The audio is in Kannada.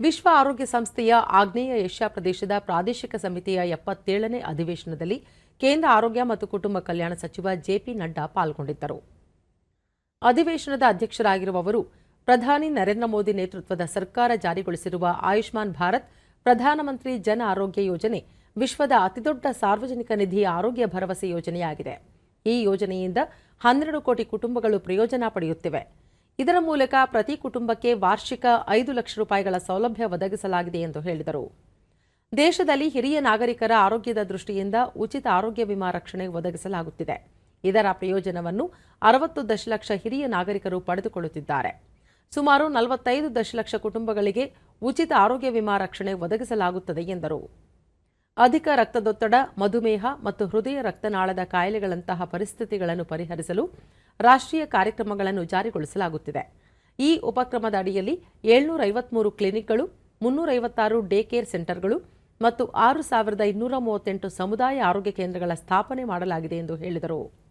ವಿಶ್ವ ಆರೋಗ್ಯ ಸಂಸ್ಥೆಯ ಆಗ್ನೇಯ ಏಷ್ಯಾ ಪ್ರದೇಶದ ಪ್ರಾದೇಶಿಕ ಸಮಿತಿಯ ಎಪ್ಪತ್ತೇಳನೇ ಅಧಿವೇಶನದಲ್ಲಿ ಕೇಂದ್ರ ಆರೋಗ್ಯ ಮತ್ತು ಕುಟುಂಬ ಕಲ್ಯಾಣ ಸಚಿವ ಜೆಪಿ ನಡ್ಡಾ ಪಾಲ್ಗೊಂಡಿದ್ದರು. ಅಧಿವೇಶನದ ಅಧ್ಯಕ್ಷರಾಗಿರುವವರು ಪ್ರಧಾನಿ ನರೇಂದ್ರ ಮೋದಿ ನೇತೃತ್ವದ ಸರ್ಕಾರ ಜಾರಿಗೊಳಿಸಿರುವ ಆಯುಷ್ಮಾನ್ ಭಾರತ್, ಪ್ರಧಾನಮಂತ್ರಿ ಜನ ಆರೋಗ್ಯ ಯೋಜನೆ ವಿಶ್ವದ ಅತಿದೊಡ್ಡ ಸಾರ್ವಜನಿಕ ನಿಧಿ ಆರೋಗ್ಯ ಭರವಸೆ ಯೋಜನೆಯಾಗಿದೆ. ಈ ಯೋಜನೆಯಿಂದ ಹನ್ನೆರಡು ಕೋಟಿ ಕುಟುಂಬಗಳು ಪ್ರಯೋಜನ ಪಡೆಯುತ್ತಿವೆ. ಇದರ ಮೂಲಕ ಪ್ರತಿ ಕುಟುಂಬಕ್ಕೆ ವಾರ್ಷಿಕ ಐದು ಲಕ್ಷ ರೂಪಾಯಿಗಳ ಸೌಲಭ್ಯ ಒದಗಿಸಲಾಗಿದೆ ಎಂದು ಹೇಳಿದರು. ದೇಶದಲ್ಲಿ ಹಿರಿಯ ನಾಗರಿಕರ ಆರೋಗ್ಯದ ದೃಷ್ಟಿಯಿಂದ ಉಚಿತ ಆರೋಗ್ಯ ವಿಮಾ ರಕ್ಷಣೆ ಒದಗಿಸಲಾಗುತ್ತಿದೆ. ಇದರ ಪ್ರಯೋಜನವನ್ನು ಅರವತ್ತು ದಶಲಕ್ಷ ಹಿರಿಯ ನಾಗರಿಕರು ಪಡೆದುಕೊಳ್ಳುತ್ತಿದ್ದಾರೆ. ಸುಮಾರು ನಲವತ್ತೈದು ದಶಲಕ್ಷ ಕುಟುಂಬಗಳಿಗೆ ಉಚಿತ ಆರೋಗ್ಯ ವಿಮಾ ರಕ್ಷಣೆ ಒದಗಿಸಲಾಗುತ್ತದೆ ಎಂದರು. ಅಧಿಕ ರಕ್ತದೊತ್ತಡ, ಮಧುಮೇಹ ಮತ್ತು ಹೃದಯ ರಕ್ತನಾಳದ ಕಾಯಿಲೆಗಳಂತಹ ಪರಿಸ್ಥಿತಿಗಳನ್ನು ಪರಿಹರಿಸಲು ರಾಷ್ಟ್ರೀಯ ಕಾರ್ಯಕ್ರಮಗಳನ್ನು ಜಾರಿಗೊಳಿಸಲಾಗುತ್ತಿದೆ. ಈ ಉಪಕ್ರಮದ ಅಡಿಯಲ್ಲಿ ಏಳ್ನೂರ ಐವತ್ಮೂರು ಕ್ಲಿನಿಕ್ಗಳು, ಮುನ್ನೂರೈವತ್ತಾರು ಡೇ ಕೇರ್ ಸೆಂಟರ್ಗಳು ಮತ್ತು ಆರು ಸಾವಿರದ ಇನ್ನೂರ ಮೂವತ್ತೆಂಟು ಸಮುದಾಯ ಆರೋಗ್ಯ ಕೇಂದ್ರಗಳ ಸ್ಥಾಪನೆ ಮಾಡಲಾಗಿದೆ ಎಂದು ಹೇಳಿದರು.